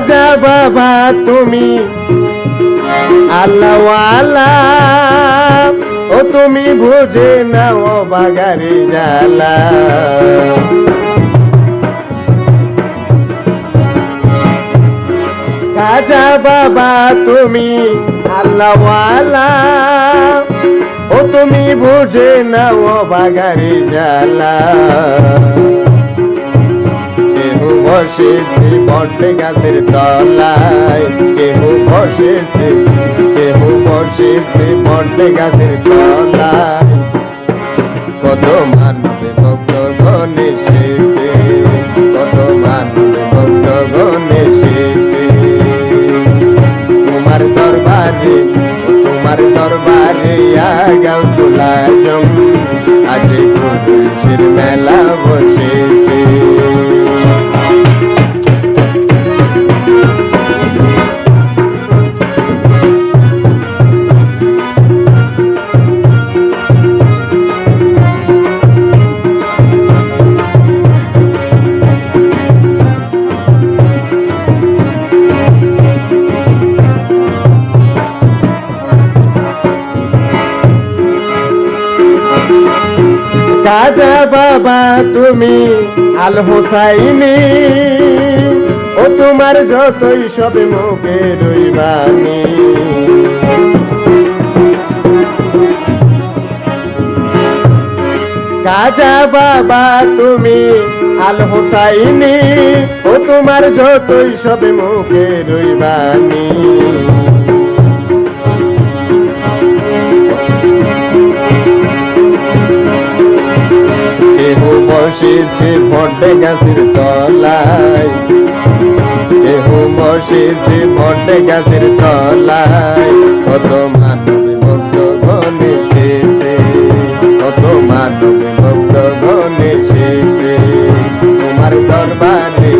কাজা বাবা, তুমি। আল্লাহওয়ালা ও তুমি বুঝে নাও বাগারে জালা। কাজা বাবা, তুমি আল্লাহওয়ালা ও তুমি বুঝে নাও বাগারে জালা। বসেছে বটে গাছের তলায়। কেহু বসেছে কেহু বসেছে বটে গাছের তলায়। কত মানবে ভক্ত গণে শেখে কত মানবে ভক্ত গণে শেখে তোমার দরবারে তোমার দরবারে আগাও তোলা জম আজ মেলা বসেছে কাজা বাবা তুমি আল হোসাইনি। ও তোমার যতই সবে মুখে রইবানি কাজা বাবা তুমি আল হোসাইনি। ও তোমার যতই সবে মুখে রইবানি বসেছে বটে গাছের তলায়। কেহ বসেছে বটে গাছের তলায়। কত মানব ভক্ত গণে শেষে কত মানব ভক্ত গণে শেষে তোমার দরবারে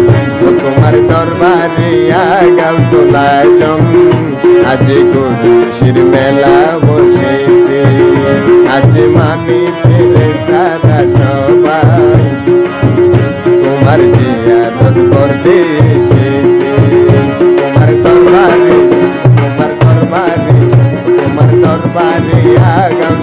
তোমার দরবারে আগাও তোলায় জম আজ খুশির মেলা বসেছে, আজ মানি ফেলে সারা আমার দিয়া রোজ করবে তোমার দরবারে তোমার দরবারে তোমার দরবারে আগাম